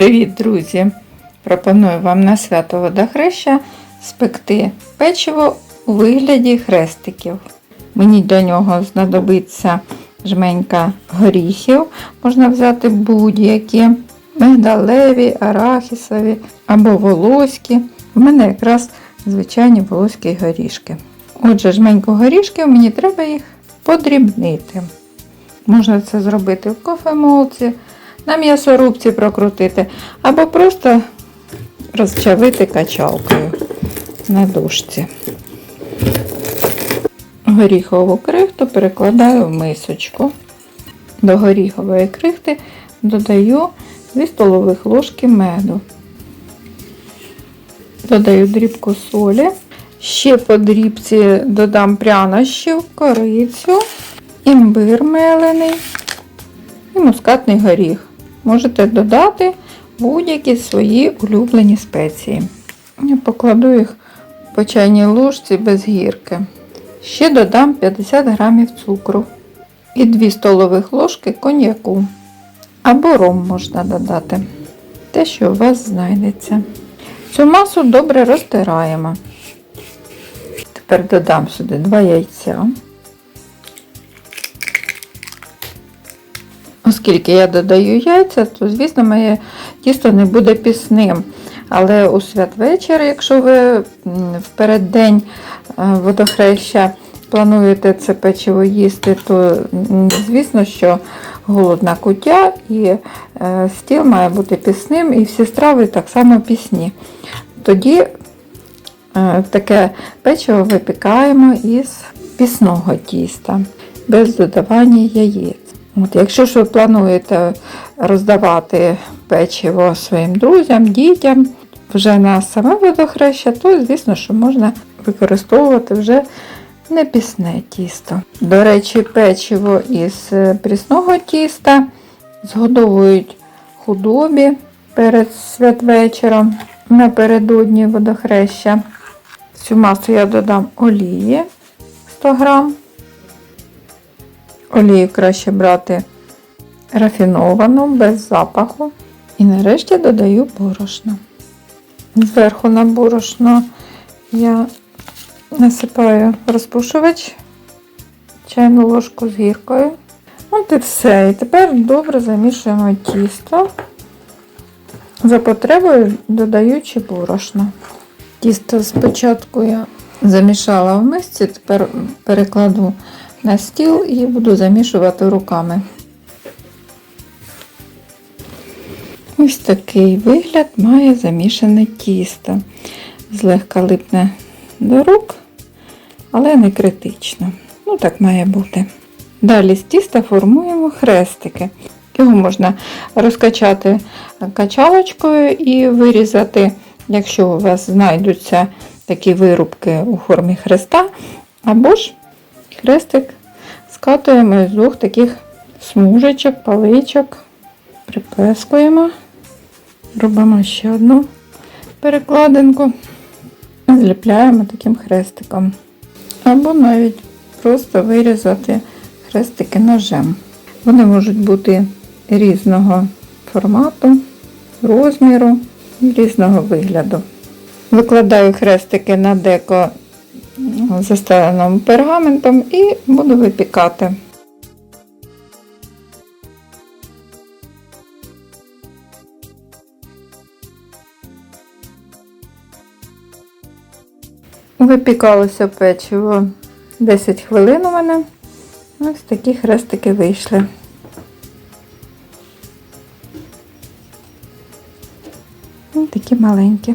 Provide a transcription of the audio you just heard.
Привіт, друзі! Пропоную вам на свято водохреща спекти печиво у вигляді хрестиків. Мені для нього знадобиться жменька горіхів. Можна взяти будь-які мигдалеві, арахісові або волоські. У мене якраз звичайні волоські горішки. Отже, жменьку горішків мені треба їх подрібнити. Можна це зробити в кофемолці, на м'ясорубці прокрутити, або просто розчавити качалкою на дошці. Горіхову крихту перекладаю в мисочку. До горіхової крихти додаю 2 столових ложки меду. Додаю дрібку солі. Ще по дрібці додам прянощів, корицю, імбир мелений і мускатний горіх. Можете додати будь-які свої улюблені спеції. Я покладу їх по чайній ложці без гірки. Ще додам 50 грамів цукру і 2 столових ложки коньяку. Або ром можна додати. Те, що у вас знайдеться. Цю масу добре розтираємо. Тепер додам сюди 2 яйця. Оскільки я додаю яйця, то, звісно, моє тісто не буде пісним. Але у святвечір, якщо ви в переддень е, водохреща плануєте це печиво їсти, то, звісно, що голодна куття і е, стіл має бути пісним, і всі страви так само пісні. Тоді е, таке печиво випікаємо із пісного тіста, без додавання яєць. От, якщо ж ви плануєте роздавати печиво своїм друзям, дітям вже на саме водохреща, то звісно, що можна використовувати вже не пісне тісто. До речі, печиво із е, прісного тіста згодовують худобі перед святвечором напередодні водохреща. Цю масу я додам олії 100 грам. Олію краще брати рафіновану, без запаху. І нарешті додаю борошно. Зверху на борошно я насипаю розпушувач, чайну ложку з гіркою. От і все. І тепер добре замішуємо тісто, за потребою додаючи борошно. Тісто спочатку я замішала в мисці, тепер перекладу на стіл і буду замішувати руками. Ось такий вигляд має замішане тісто. Злегка липне до рук, але не критично. Ну, так має бути. Далі з тіста формуємо хрестики. Його можна розкачати качалочкою і вирізати, якщо у вас знайдуться такі вирубки у формі хреста, або ж хрестик скатуємо з двох таких смужечок, паличок, приплескуємо, робимо ще одну перекладинку, зліпляємо таким хрестиком. Або навіть просто вирізати хрестики ножем. Вони можуть бути різного формату, розміру і різного вигляду. Викладаю хрестики на деко застеленим пергаментом і буду випікати. Випікалося печиво 10 хвилин у мене. Ось такі хрестики вийшли. Ось такі маленькі.